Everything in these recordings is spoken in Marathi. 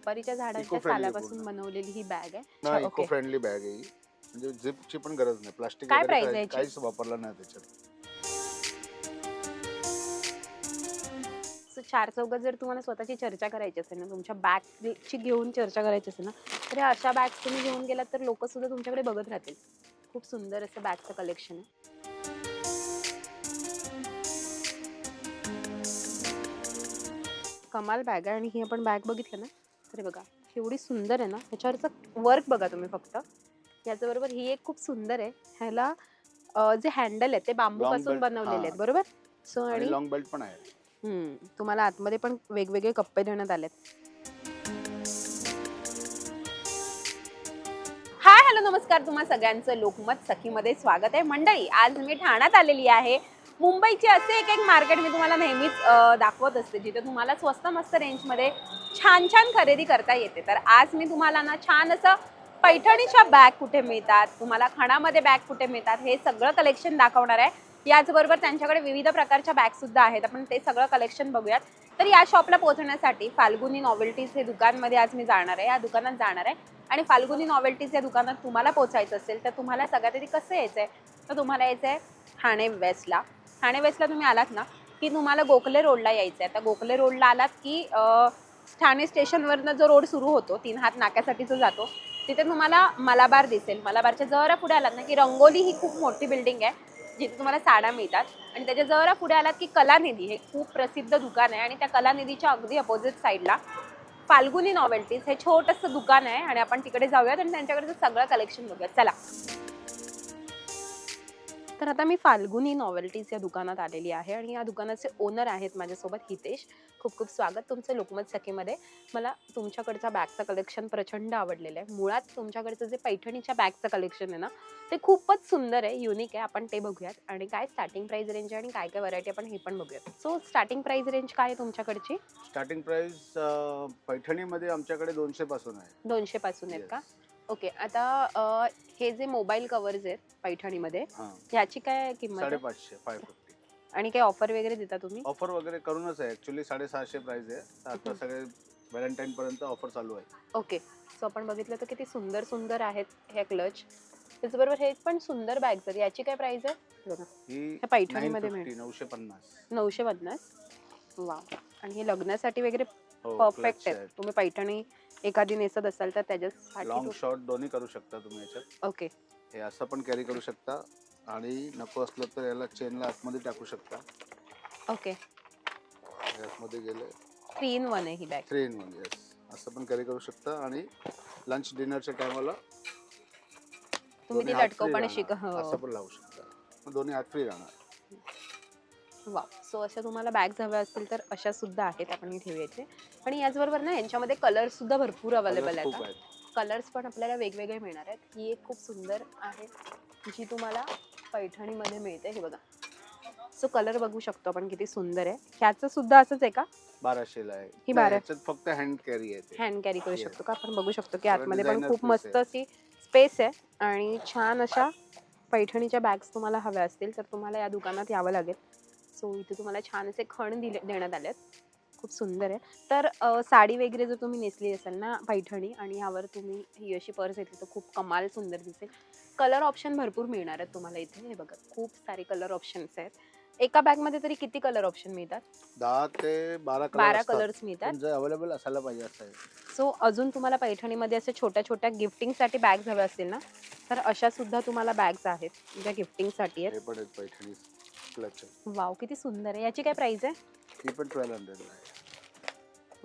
सुपारीच्या झाडाच्या Eco-friendly सालापासून पूर्ण. बनवलेली ही बॅग आहे. ना इको ओके फ्रेंडली बॅग आहे ही. म्हणजे झिपची पण गरज नाही. प्लास्टिक काय price आहे याची? काहीच वापरलं नाही त्याच्यात. चार चौघात जर तुम्हाला स्वतःची चर्चा करायची असेल ना तुमच्या बॅगची घेऊन चर्चा करायची असेल ना तर ह्या अशा बॅग्स तुम्ही घेऊन गेलात तर लोक सुद्धा तुमच्याकडे बघत राहतील. खूप सुंदर असं बॅगचं कलेक्शन आहे. कमाल बॅग आहे आणि ही आपण बॅग बघितलं ना तर बघा एवढी सुंदर आहे ना ह्याच्यावरचं वर्क बघा तुम्ही फक्त. याच्याबरोबर ही एक खूप सुंदर आहे. ह्याला अं, जे हँडल आहे ते बांबू Long पासून belt, बनवलेले हा. आहेत बरोबर? सो आणि आणि लॉंग बेल्ट पण आहे हम्म, तुम्हाला आतमध्ये पण वेगवेगळे कप्पे देण्यात आलेत. हाय हॅलो नमस्कार. तुम्हा सगळ्यांचं लोकमत सखीमध्ये स्वागत आहे. मंडळी आज मी ठाण्यात आलेली आहे. मुंबईचे असे एक एक मार्केट मी तुम्हाला नेहमीच अं, दाखवत असते जिथे तुम्हाला स्वस्त मस्त रेंजमध्ये छान छान खरेदी करता येते. तर आज मी तुम्हाला ना छान असं पैठणीच्या बॅग कुठे मिळतात तुम्हाला खणामध्ये बॅग कुठे मिळतात हे सगळं कलेक्शन दाखवणार आहे. याचबरोबर त्यांच्याकडे विविध प्रकारच्या बॅग सुद्धा आहेत. आपण ते सगळं कलेक्शन बघूयात. तर या शॉपला पोहोचण्यासाठी फाल्गुनी नॉवेल्टीज हे दुकानमध्ये आज मी जाणार आहे. या दुकानात जाणार आहे. आणि फाल्गुनी नॉवेल्टीज या दुकानात तुम्हाला पोचायचं असेल तर तुम्हाला सगळ्यात आधी कसं यायचं आहे तर तुम्हाला यायचं आहे ठाणे वेस्टला ठाणे वेस्टला तुम्ही आलात ना की तुम्हाला गोखले रोडला यायचं आहे तर गोखले रोडला आलात की ठाणे स्टेशनवरनं जो रोड सुरू होतो तीन हात नाक्यासाठी जो जातो तिथे तुम्हाला मलाबार दिसेल. मलाबारच्या जरा पुढे आलात ना की रंगोली ही खूप मोठी बिल्डिंग आहे जिथे तुम्हाला साड्या मिळतात. आणि त्याच्या जरा पुढे आलात की कलानिधी हे खूप प्रसिद्ध दुकान आहे. आणि त्या कलानिधीच्या अगदी अपोजिट साईडला फाल्गुनी नॉवेल्टीज हे छोटंसं दुकान आहे. आणि आपण तिकडे जाऊयात आणि त्यांच्याकडे सगळं कलेक्शन बघूयात. चला. तर आता मी फाल्गुनी नॉवेल्टीज या दुकानात आलेली आहे आणि या दुकानाचे ओनर आहेत माझ्यासोबत हितेश. खूप खूप स्वागत तुमचं लोकमत सखीमध्ये. मला तुमच्याकडचं बॅगचं कलेक्शन प्रचंड आवडलेलं आहे. मुळात तुमच्याकडचं जे पैठणीच्या बॅगचं कलेक्शन आहे ना ते खूपच सुंदर आहे युनिक आहे. आपण ते बघूयात. आणि काय स्टार्टिंग प्राइस रेंज आहे आणि काय काय व्हरायटी आपण हे पण बघूयात. सो स्टार्टिंग प्राइस रेंज काय आहे तुमच्याकडची? स्टार्टिंग प्राइस पैठणीमध्ये आमच्याकडे दोनशे पासून आहे. दोनशे पासून आहेत का. ओके आता अं, हे जे मोबाईल कव्हर्स आहेत पैठणीमध्ये हा. ह्याची काय किंमत आहे? साडेपाचशे फाय फिफ्टी आणि काही ऑफर वगैरे देता तुम्ही? ऑफर वगैरे करूनच आहे. ऍक्च्युली साडेसहाशे प्राइस आहे. आता हम्म. सगळे व्हॅलेंटाईन पर्यंत ऑफर चालू आहे. ओके सो आपण बघितलं तर किती सुंदर सुंदर आहेत हे क्लच त्याचबरोबर हे पण सुंदर बॅग्स आहेत. याची काय प्राइस आहे? बघा. ही पैठणीमध्ये 950, मिळेल. नऊशे पन्नास. नऊशे पन्नास? वा आणि हे लग्नासाठी वगैरे हो परफेक्ट आहे. तुम्ही पैठणी एखादी नेसत असाल तर त्याच्यासाठी लॉंग तू- शॉर्ट दोन्ही करू शकता तुम्ही याच्यात. ओके. हे असं पण कॅरी करू शकता. आणि नको असलं तर याला चेनला आतमध्ये टाकू शकता. ओके. हे आतमध्ये गेले. थ्री इन वन आहे ही bag three in one yes असं पण कॅरी करू शकता. आणि लंच डिनरच्या टायमाला तुम्ही ती लटकवपणे शिक हो. असं पण लावू शकता. मग दोन्ही हात फ्री राहणार. वा सो अशा तुम्हाला बॅग्स हव्या असतील तर अशा सुद्धा आहेत आपण ठेवायचे. आणि याचबरोबर ना यांच्यामध्ये कलर्स सुद्धा भरपूर अवेलेबल आहेत कलर्स पण आपल्याला वेगवेगळे मिळणार आहेत. ही एक खूप सुंदर आहे जी तुम्हाला पैठणीमध्ये मिळते. हे बघा. सो कलर बघू शकतो आपण किती सुंदर आहे. ह्याचं सुद्धा असंच आहे का? बाराशेला आहे. ही बारा- फक्त हँड कॅरी आहे ते. हँड कॅरी करू. शकतो का? आपण बघू शकतो की आतमध्ये पण खूप मस्त. अशी स्पेस आहे. आणि छान अशा पैठणीच्या बॅग्स तुम्हाला हव्या असतील तर तुम्हाला या दुकानात यावं लागेल. सो इथे तुम्हाला छान असे खण दिले देण्यात आले आहेत खूप सुंदर आहे तर अ, साडी वगैरे जर तुम्ही नेसली असाल ना पैठणी आणि यावर तुम्ही ही अशी पर्स घेतली तर खूप कमाल सुंदर दिसेल. कलर ऑप्शन भरपूर मिळणार आहेत तुम्हाला इथे. हे बघा खूप सारे कलर ऑप्शन्स आहेत. एका बॅगमध्ये तरी किती कलर ऑप्शन मिळतात? दहा ते बारा बारा कलर कलर्स मिळतात. अवेलेबल असायला पाहिजे असं आहे. सो अजून तुम्हाला पैठणीमध्ये असे छोट्या छोट्या गिफ्टिंगसाठी बॅग्स हव्या असतील ना तर अशा सुद्धा तुम्हाला बॅग्स आहेत ज्या गिफ्टिंगसाठी आहेत. हे पण आहेत पैठणी क्लच वाव किती सुंदर आहे. याची काय प्राइस आहे? ही पण ट्वेल्व हंड्रेडला आहे.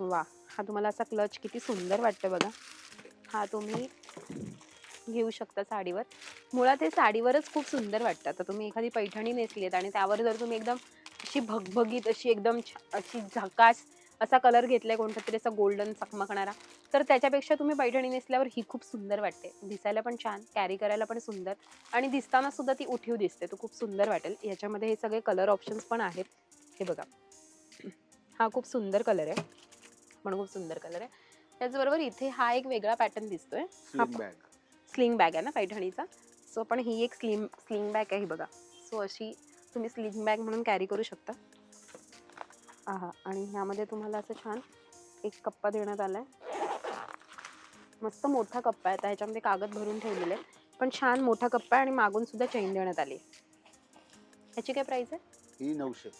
वा हा तुम्हाला असा क्लच किती सुंदर वाटतं बघा. हा तुम्ही घेऊ शकता साडीवर. मुळात हे साडीवरच खूप सुंदर वाटतं. आता तुम्ही एखादी पैठणी नेसली आहेत आणि त्यावर जर तुम्ही एकदम अशी भगभगीत अशी एकदम छ- अशी झकास असा कलर घेतलाय कोणता तरी असा गोल्डन चकमकणारा तर त्याच्यापेक्षा तुम्ही पैठणी नेसल्यावर ही खूप सुंदर वाटते. दिसायला पण छान कॅरी करायला पण सुंदर आणि दिसताना सुद्धा ती उठीव दिसते. तो खूप सुंदर वाटेल. याच्यामध्ये हे सगळे कलर ऑप्शन्स पण आहेत. हे बघा. हा खूप सुंदर कलर आहे. पण खूप सुंदर कलर आहे. त्याचबरोबर इथे हा एक वेगळा पॅटर्न दिसतोय. स्लिम बॅग स्लिंग बॅग आहे ना पैठणीचा सो पण ही एक स्लिम स्लिंग बॅग आहे ही बघा. सो अशी तुम्ही स्लिंग बॅग म्हणून कॅरी करू शकता. आहा आणि ह्यामध्ये तुम्हाला असं छान एक कप्पा देण्यात आला आहे मस्त मोठा कप्पा आहे ह्याच्यामध्ये कागद भरून ठेवलेले. पण छान मोठा कप्पा आहे आणि मागून सुद्धा चेन देण्यात आली ह्याची काय प्राइस आहे? ही नऊशे.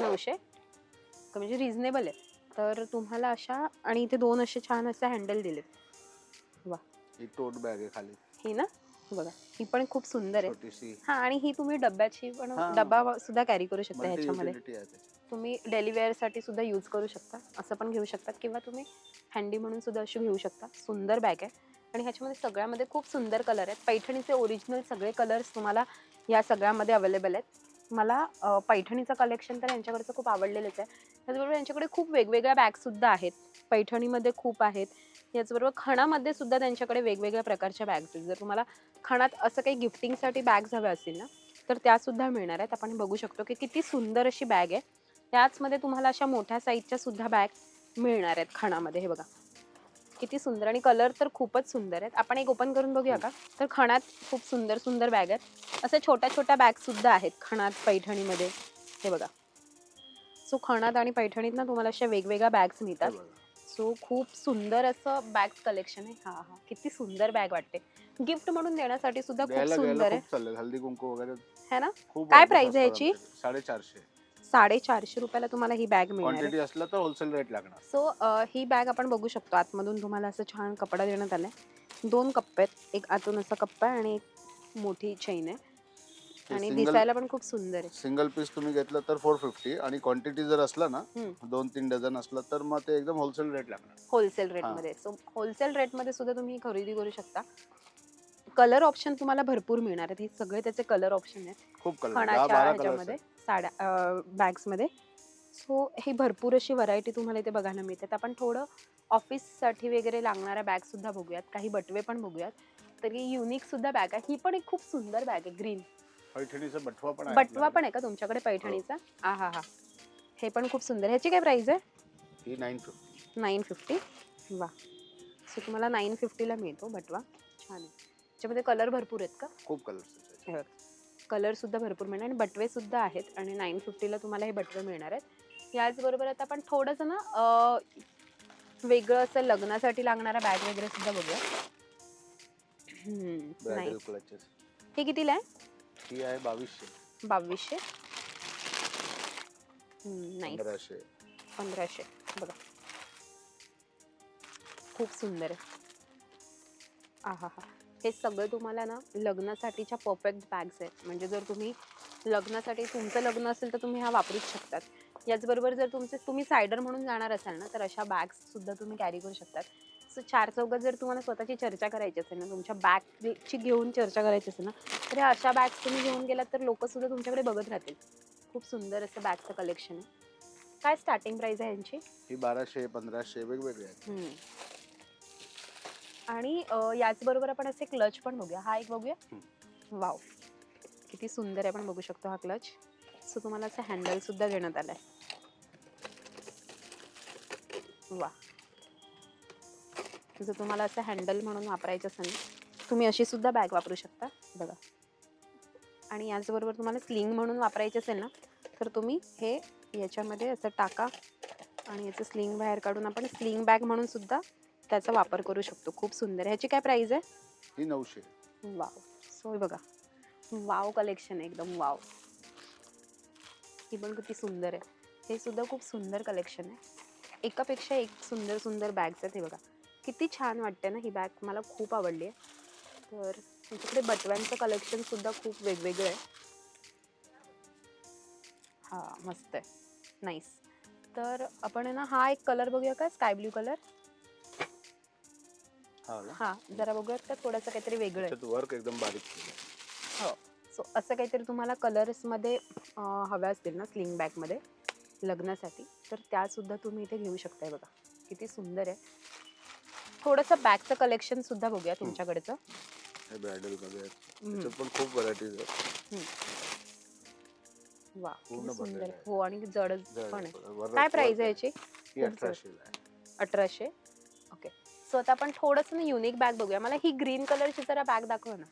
नऊशे? म्हणजे रिझनेबल आहे. तर तुम्हाला अशा आणि इथे दोन असे छान असे हँडल दिलेत. ही टोट बॅग आहे खाली. ही ना? हे बघा ही पण खूप सुंदर आहे. हा आणि ही तुम्ही डब्याची पण हा. डब्बा सुद्धा कॅरी करू शकता मल्टी ह्याच्यामध्ये. तुम्ही डेली सुद्धा यूज करू शकता. असं पण घेऊ शकतात किंवा तुम्ही हँडी म्हणून सुद्धा अशी घेऊ शकता. सुंदर बॅग आहे. आणि ह्याच्यामध्ये सगळ्यामध्ये खूप सुंदर कलर आहेत. पैठणीचे ओरिजिनल सगळे कलर्स तुम्हाला या सगळ्यामध्ये अवेलेबल आहेत. मला पैठणीचं कलेक्शन तर यांच्याकडचं खूप आवडलेलंच आहे. त्याचबरोबर यांच्याकडे खूप वेगवेगळ्या बॅगसुद्धा आहेत. पैठणीमध्ये खूप आहेत. याचबरोबर खणामध्ये सुद्धा त्यांच्याकडे वेगवेगळ्या प्रकारच्या बॅग्स आहेत. जर तुम्हाला खणात असं काही गिफ्टिंगसाठी बॅग्स हव्या असतील ना तर त्यासुद्धा मिळणार आहेत. आपण बघू शकतो की किती सुंदर अशी बॅग आहे. त्याचमध्ये तुम्हाला अशा मोठ्या साईजच्या सुद्धा बॅग मिळणार आहेत खणामध्ये. हे बघा. किती सुंदर आणि कलर तर खूपच सुंदर आहेत. आपण एक ओपन करून बघूया का? तर खणात खूप सुंदर सुंदर बॅग आहेत. अशा छोट्या छोट्या बॅग सुद्धा आहेत खणात पैठणीमध्ये. हे बघा. सो खणात आणि पैठणीत ना तुम्हाला अशा वेगवेगळ्या बॅग्स मिळतात. सो खूप सुंदर असं बॅग कलेक्शन आहे. हा हा. किती सुंदर बॅग वाटते. गिफ्ट म्हणून देण्यासाठी सुद्धा खूप सुंदर आहे. हल्दी कुंकू वगैरे है ना? काय स्वस्त आहे याची? साडेचारशे. साडेचारशे रुपयाला तुम्हाला ही बॅग मिळणार आहे. क्वांटिटी असलं तर होलसेल रेट लागणार. सो ही बॅग आपण बघू शकतो. आतमधून तुम्हाला असं छान कपडा देण्यात आलाय. दोन कप्पे आहेत. एक आतून असा कप्पा आहे आणि एक मोठी चैन आहे. आणि दिसायला पण खूप सुंदर आहे. सिंगल पीस तुम्ही घेतलं तर फोर फिफ्टी आणि क्वांटिटी जर असला ना हम्म. दोन तीन डझन असलं तर मग ते एकदम होलसेल रेट लागणार. होलसेल रेटमध्ये सो होलसेल रेटमध्ये सुद्धा तुम्ही ही खरेदी करू शकता. कलर ऑप्शन तुम्हाला भरपूर मिळणार आहेत. हे सगळे त्याचे कलर ऑप्शन आहेत. खूप कलर दहा बारा कलर्स ह्याच्यामध्ये साड्या बॅग्समध्ये. सो ही भरपूर अशी व्हरायटी तुम्हाला इथे बघायला मिळतात. आपण थोडं ऑफिससाठी वगैरे लागणाऱ्या बॅग सुद्धा बघूयात. काही बटवे पण बघूयात. तरी युनिक सुद्धा बॅग आहे. ही पण एक खूप सुंदर बॅग आहे ग्रीन पैठणीचा बटवा पण आहे बटवा. पण आहे का तुमच्याकडे पैठणीचा? आ हा हा. हे पण खूप सुंदर ह्याची काय प्राइस आहे? ही नाईन फिफ्टी नाईन फिफ्टी वा सो तुम्हाला नाईन फिफ्टीला मिळतो बटवा. छान आहे. त्याच्यामध्ये कलर भरपूर आहेत का? खूप कलर सुद्धा भरपूर मिळणार आणि बटवे सुद्धा आहेत आणि नाईन फिफ्टीला तुम्हाला हे बटवे मिळणार आहेत. याचबरोबर आता आपण थोडंसं ना वेगळं असं लग्नासाठी लागणारा बॅग वगैरे सुद्धा बघूया. क्लचेस हे कितीला आहे? ही आहे बावीसशे. बावीसशे. नाही पंधराशे. पंधराशे. बघा. खूप सुंदर आहे. आहा हा हे सगळं तुम्हाला ना लग्नासाठीच्या परफेक्ट बॅग्स आहेत. म्हणजे जर तुम्ही लग्नासाठी तुमचं लग्न असेल तर तुम्ही हा वापरूच शकतात. याचबरोबर जर तुमचे तुम्ही सायडर म्हणून जाणार असाल ना तर अशा बॅग्स सुद्धा तुम्ही कॅरी करू शकतात. सो चार चौघात जर तुम्हाला स्वतःची चर्चा करायची असेल ना तुमच्या बॅगची घेऊन चर्चा करायची असेल ना तर ह्या अशा बॅग्स तुम्ही घेऊन गेलात तर लोक सुद्धा तुमच्याकडे बघत राहतील. खूप सुंदर असं बॅगचं कलेक्शन आहे. काय स्टार्टिंग प्राइस आहे यांची? ही बाराशे पंधराशे वेगवेगळे. आणि अ, याचबरोबर आपण असे क्लच पण बघूया. हा एक बघूया. वाव. किती सुंदर आहे आपण बघू शकतो हा क्लच. सो तुम्हाला असं हँडल सुद्धा देण्यात आलाय. वा जर तुम्हाला असं हँडल म्हणून वापरायचं असेल ना तुम्ही अशी सुद्धा बॅग वापरू शकता. बघा. आणि याचबरोबर तुम्हाला स्लिंग म्हणून वापरायचे असेल ना तर तुम्ही हे याच्यामध्ये असं टाका. आणि याचं स्लिंग बाहेर काढून आपण स्लिंग बॅग म्हणून सुद्धा त्याचा वापर करू शकतो. खूप सुंदर. ह्याची काय प्राइस आहे? ही नऊशे. वाव सो हे बघा. वाव कलेक्शन आहे एकदम. वाव ही पण किती सुंदर आहे. हे सुद्धा खूप सुंदर कलेक्शन आहे. एकापेक्षा एक सुंदर सुंदर बॅग्स आहेत हे बघा. किती छान वाटते ना ही बॅग मला खूप आवडली आहे. तर तुमच्याकडे बटव्यांचं कलेक्शन सुद्धा खूप वेगवेगळं आहे. हा मस्त आहे. नाईस तर आपण आहे ना हा एक कलर बघूया का? स्काय ब्ल्यू कलर हा ना? हा जरा बघूयात का थोडंसं काहीतरी वेगळं आहे. त्याच्यात वर्क एकदम बारीक केलंय. सो असं काहीतरी तुम्हाला कलर्समध्ये हव्या असतील ना स्लिंग बॅगमध्ये लग्नासाठी तर त्या सुद्धा तुम्ही इथे घेऊ शकताय बघा. किती सुंदर आहे. थोडंसं बॅगचं कलेक्शन सुद्धा बघूया तुमच्याकडचं. हे ब्रायडलमध्ये आहेत. हम्म. त्याच्यात पण खूप व्हरायटीज आहेत. वा पूर्ण किती सुंदर भरलेलं आहे. आहे. हो आणि जड जड पण आहे. काय वर- प्राइस आहे याची? ही खूप जड. अठराशेला आहे. अठराशे? ओके सो आता आपण थोडंसं ना युनिक बॅग बघूया. मला ही ग्रीन कलरची जरा बॅग दाखव ना.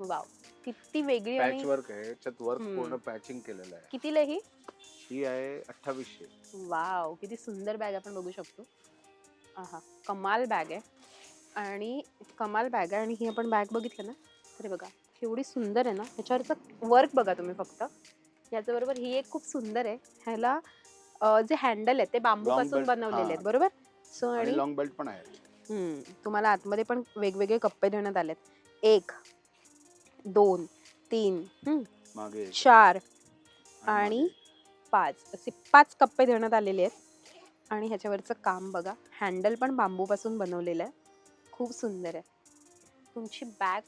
वाव किती वेगळी पॅच आणि वर्क आहे. याच्यात वर्क हम्म. पूर्ण पॅचिंग केलेलं आहे. कितीला ही? ही आहे अठ्ठावीसशे. वाव किती सुंदर बॅग आपण बघू शकतो. कमाल बॅग आहे. आणि कमाल बॅग आहे. आणि ही आपण बॅग बघितलं ना? तर हे बघा. एवढी सुंदर आहे ना? ह्याच्यावरचं वर्क बघा तुम्ही फक्त. याच्याबरोबर ही एक खूप सुंदर आहे. ह्याला अं, जे हँडल आहे ते बांबूपासून belt, बनवलेले हा. आहेत. बरोबर? सो आणि लॉंग बेल्ट पण हम्म, तुम्हाला आतमध्ये पण वेगवेगळे कप्पे देण्यात आलेत. एक दोन तीन हम्म, मागे एक. चार आणि. पाच. असे पाच कप्पे देण्यात आलेले आहेत. आणि ह्याच्यावरचं काम बघा हँडल पण बांबूपासून बनवलेलं आहे. खूप सुंदर आहे. तुमची बॅग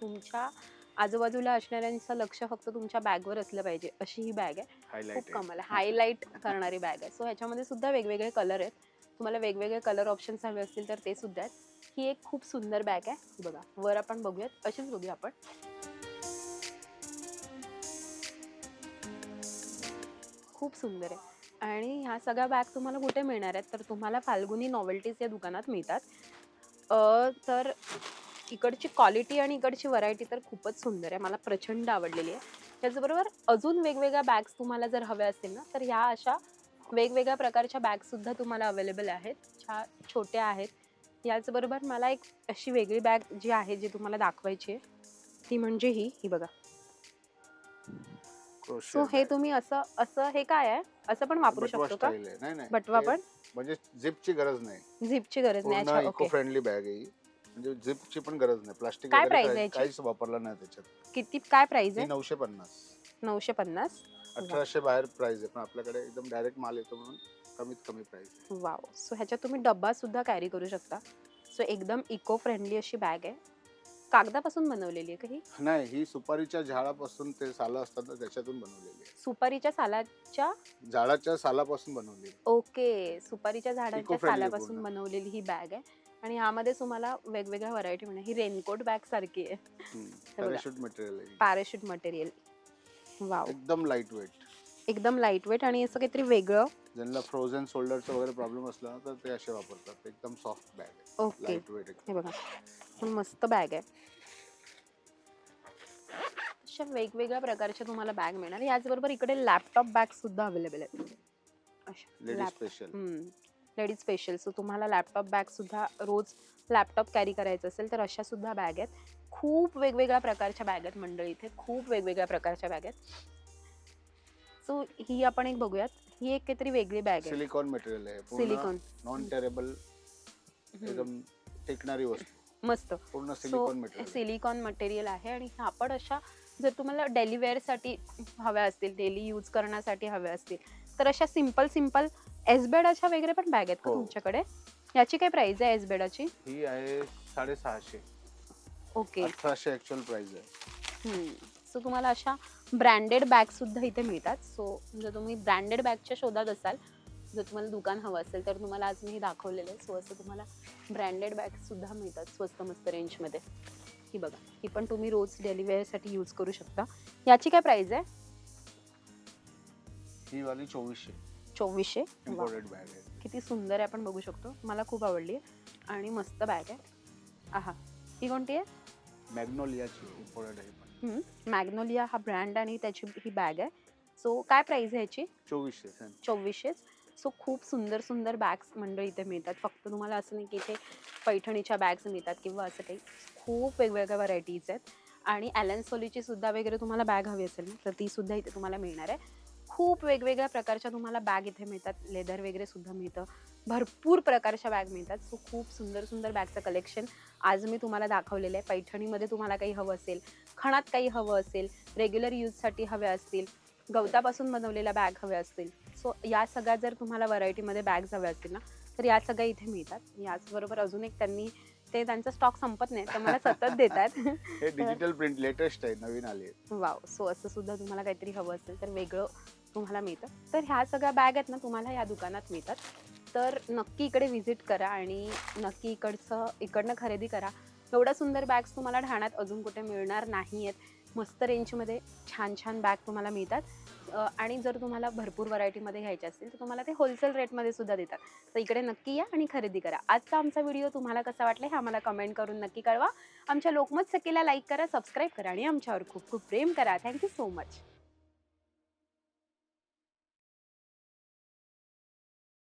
तुमच्या आजूबाजूला असणाऱ्यांचं लक्ष फक्त तुमच्या बॅगवर असलं पाहिजे. अशी ही बॅग आहे. हायलाइट खूप कमाल आहे. हायलाईट करणारी बॅग आहे. सो ह्याच्यामध्ये सुद्धा वेगवेगळे कलर आहेत. तुम्हाला वेगवेगळे कलर ऑप्शन्स हवे असतील तर ते सुद्धा आहेत. ही एक खूप सुंदर बॅग आहे. बघा वर आपण बघूयात अशीच बघूया आपण. खूप सुंदर आहे. आणि ह्या सगळ्या बॅग तुम्हाला कुठे मिळणार आहेत? तर तुम्हाला फाल्गुनी नॉवेल्टीज या दुकानात मिळतात. तर इकडची क्वालिटी आणि इकडची व्हरायटी तर खूपच सुंदर आहे. मला प्रचंड आवडलेली आहे. त्याचबरोबर अजून वेगवेगळ्या बॅग्स तुम्हाला जर हव्या असतील ना तर ह्या अशा वेगवेगळ्या प्रकारच्या बॅगसुद्धा तुम्हाला अवेलेबल आहेत. छा छोट्या आहेत. याचबरोबर मला एक अशी वेगळी बॅग जी आहे जी तुम्हाला दाखवायची आहे ती म्हणजे ही ही बघा. सो हे तुम्ही असं असं हे काय आहे? असं पण वापरू शकतो का? बटवा पण? म्हणजे झिपची गरज नाही. झिपची गरज नाही. अच्छा इको ओके फ्रेंडली बॅग आहे. म्हणजे झिपची पण गरज नाही. प्लास्टिक काय काही- आहे? काहीच वापरलं नाही त्याच्यात. किती काय प्राइस आहे? नऊशे पन्नास. नऊशे पन्नास. अठराशे बाहेर प्राइस आहे पण आपल्याकडे एकदम डायरेक्ट माल येतो म्हणून कमीत कमी प्राइस वाव. सो ह्याच्यात तुम्ही डब्बा सुद्धा कॅरी करू शकता. सो एकदम इको फ्रेंडली अशी बॅग आहे. कागदापासून बनवलेली आहे का ही? नाही ही सुपारीच्या झाडापासून ते सालं असतात ना त्याच्यातून बनवलेली आहे. सुपारीच्या सालाच्या? झाडाच्या सालापासून बनवलेली आहे. ओके. सुपारीच्या झाडाच्या Eco-friendly सालापासून पूर्ण. बनवलेली ही बॅग आहे. आणि यामध्ये तुम्हाला वेगवेगळ्या व्हरायटी मिळणार ही रेनकोट बॅग सारखी आहे. हम्म. बघा. पॅराशूट मटेरियल आहे पॅराशूट मटेरियल वाव एकदम लाइट वेट एकदम लाइट वेट आणि असं काहीतरी वेगळं. ज्यांना फ्रोझन शोल्डरचा वगैरे प्रॉब्लेम असला तर ते असे वापरतात. एकदम सॉफ्ट बॅग आहे. ओके लाइट वेट हे बघा. पण मस्त बॅग आहे. अशा वेगवेगळ्या प्रकारच्या तुम्हाला बॅग मिळणार. याचबरोबर इकडे लॅपटॉप बॅग सुद्धा अवेलेबल आहेत. अशा ladies lap special ladies special so तुम्हाला लॅपटॉप बॅग सुद्धा रोज लॅपटॉप कॅरी करायचं असेल तर अशा सुद्धा बॅग आहेत. खूप वेगवेगळ्या प्रकारच्या बॅग आहेत मंडळी इथे. खूप वेगवेगळ्या प्रकारच्या बॅग आहेत. सो ही आपण एक बघूयात. ही एक काहीतरी वेगळी बॅग आहे. सिलिकॉन मटेरियल आहे. सिलिकॉन नॉन टेरेबल एकदम टेकणारी वस्तू. मस्त. पूर्ण so silicone material silicone material आहे आणि ह्या पण अशा जर तुम्हाला डेली वेअरसाठी हव्या असतील डेली यूज करण्यासाठी हव्या असतील तर अशा सिंपल सिंपल एसबेडाच्या वगैरे पण बॅग आहेत का हो. तुमच्याकडे? याची काय प्राइस आहे एसबेडाची ही आहे साडेसहाशे. ओके. अठराशे ऍक्च्युअल प्राइस आहे. सो तुम्हाला अशा ब्रँडेड बॅग सुद्धा इथे मिळतात. सो जर तुम्ही ब्रँडेड बॅगच्या शोधात असाल जर तुम्हाला दुकान हवं असेल तर तुम्हाला आज मी हे दाखवलेलं आहे. सो असं तुम्हाला ब्रँडेड बॅग सुद्धा मिळतात स्वस्त मस्त रेंजमध्ये ही बघा. ही पण तुम्ही रोज डेली वेअरसाठी यूज करू शकता. याची काय प्राइस आहे? ही वाली चोवीसशे. चोवीसशे? वा. इम्पोर्टेड बॅग आहे. किती सुंदर आहे आपण बघू शकतो. मला खूप आवडली आहे. आणि मस्त बॅग आहे. आहा. ही कोणती आहे? मॅग्नोलियाची इम्पोर्टेड आहे पण. मॅग्नोलिया हा ब्रँड आणि त्याची ही बॅग आहे. सो काय प्राइस आहे याची? चोवीसशे सेम चोवीसशेच सो खूप सुंदर सुंदर बॅग्स मंडळी इथे मिळतात. फक्त तुम्हाला असं नाही की इथे पैठणीच्या बॅग्स मिळतात किंवा असं काही. खूप वेगवेगळ्या व्हरायटीज आहेत. आणि ॲलन सोलीची सुद्धा वगैरे तुम्हाला बॅग हवी असेल ना तर ती सुद्धा इथे तुम्हाला मिळणार आहे. खूप वेगवेगळ्या प्रकारच्या तुम्हाला बॅग इथे मिळतात. लेदर वगैरे सुद्धा मिळतं. भरपूर प्रकारच्या बॅग मिळतात. सो खूप सुंदर सुंदर बॅगचं कलेक्शन आज मी तुम्हाला दाखवलेलं आहे. पैठणीमध्ये तुम्हाला काही हवं असेल खणात काही हवं असेल रेग्युलर यूजसाठी हव्या असतील गवतापासून बनवलेल्या बॅग हव्या असतील. सो या सगळ्या जर तुम्हाला व्हरायटीमध्ये बॅग्स हव्या असतील ना तर या सगळ्या इथे मिळतात. याचबरोबर अजून एक त्यांनी ते त्यांचा स्टॉक संपत नाही तर मला सतत देतात. हे डिजिटल प्रिंट लेटेस्ट आहे नवीन आली वाव सो असं सुद्धा तुम्हाला काहीतरी हवं असेल तर वेगळं तुम्हाला मिळतं. तर ह्या सगळ्या बॅग आहेत ना तुम्हाला या दुकानात मिळतात. तर नक्की इकडे व्हिजिट करा आणि नक्की इकडचं इकडनं खरेदी करा. एवढ्या सुंदर बॅग्स तुम्हाला ठाण्यात अजून कुठे मिळणार नाही आहेत मस्त रेंजमध्ये छान छान बॅग तुम्हाला मिळतात. आणि जर तुम्हाला भरपूर व्हरायटीमध्ये घ्यायचे असतील तर तुम्हाला ते होलसेल रेटमध्ये सुद्धा देतात. तर इकडे नक्की या आणि खरेदी करा. आजचा आमचा व्हिडिओ तुम्हाला कसा वाटला हे आम्हाला कमेंट करून नक्की कळवा. आमच्या लोकमत सखीला लाईक करा सबस्क्राईब करा आणि आमच्यावर खूप खूप प्रेम करा. Thank you so much